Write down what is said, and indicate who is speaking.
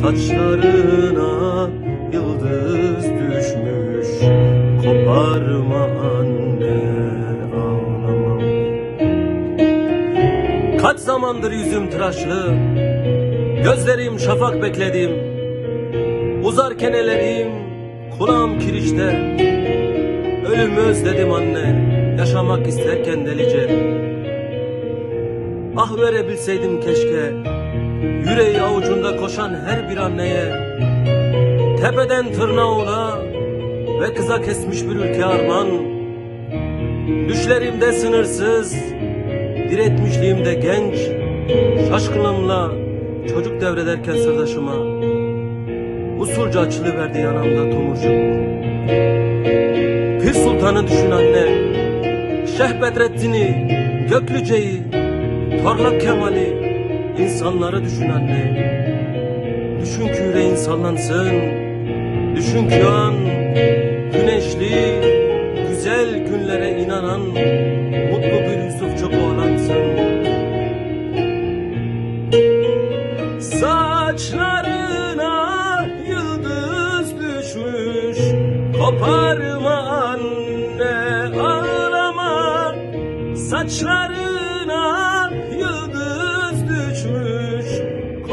Speaker 1: Saçlarına yıldız düşmüş. Koparma anne ağlama. Kaç zamandır yüzüm tıraşlı Gözlerim şafak bekledim Uzarken ellerim kulağım kirişte. Ölümü özledim anne Yaşamak isterken delice. Ah verebilseydim keşke Yüreği avucunda koşan her bir anneye Tepeden tırnağa ola Ve kıza kesmiş bir ülke armağan Düşlerimde sınırsız Diretmişliğimde genç Şaşkınlığımla Çocuk devrederken sırdaşıma Usulca açılıverdi yanımda tomurcuk. Pir Sultan'ı düşün anne Şeyh Bedrettin'i Göklüce'yi Parlak Kemal'i insanları düşün anne. Düşün ki yüreğin sallansın Düşün ki an Güneşli Güzel günlere inanan Mutlu bir Yusufça oğlansın. Saçlarına yıldız düşmüş Koparma anne ağlama. Saçlarına yıldız